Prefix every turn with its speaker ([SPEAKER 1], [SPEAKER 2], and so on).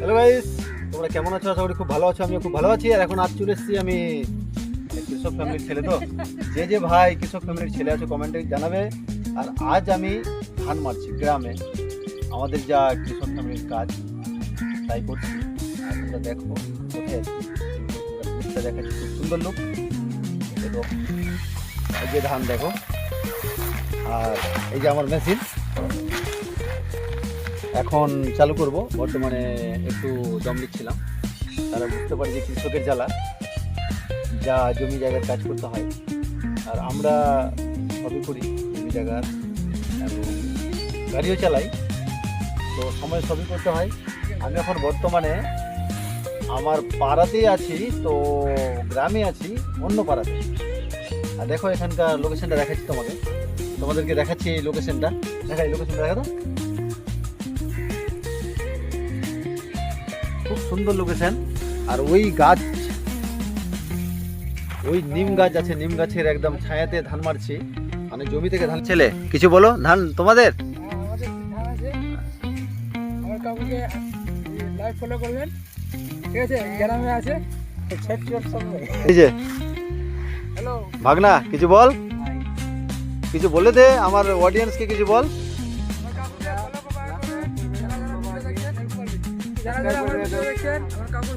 [SPEAKER 1] Hello guys তোমরা কেমন আছো? আশা করি খুব ভালো আছো, আমিও খুব ভালো আছি। আর এখন আজ চলে এসেছি আমি কৃষক ফ্যামিলির ছেলে তো। যে যে ভাই কৃষক ফ্যামিলির ছেলে আছে কমেন্টে জানাবে। আর আজ আমি ধান মারছি গ্রামে। আমাদের যা কৃষক ফ্যামিলির কাজ, তাই করছি। আর তোমরা দেখো কোথায় দেখাচ্ছি খুব সুন্দর লোক এই যে ধান দেখো। আর এই যে আমার মেশিন এখন চালু করব। বর্তমানে একটু দম দিচ্ছিলাম তারা বুঝতে পারি যে কৃষকের জ্বালা, যা জমি জায়গার কাজ করতে হয়। আর আমরা সবই করি জমি জায়গার। গাড়িও চালাই। তো সময় সবই করতে হয়। আমি এখন বর্তমানে আমার পাড়াতেই আছি, তো গ্রামে আছি, অন্য পাড়াতে। আর দেখো এখানকার লোকেশনটা দেখাচ্ছি তোমাকে। তোমাদেরকে দেখাচ্ছি এই লোকেশনটা দেখা এই লোকেশনটা দেখা তো সুন্দর লোকেশন আর ওই গাছ ওই নিম গাছ আছে নিম গাছের একদম ছায়াতে ধান মারছি। মানে জমি থেকে ধান ছেলে কিছু বলো ধান তোমাদের? ভাগনা কিছু বল? কিছু বলে দে আমার অডিয়েন্স অডিয়েন্সকে কিছু বল।
[SPEAKER 2] যারা যারা আমার ভিডিও দেখছেন আমার কাকুর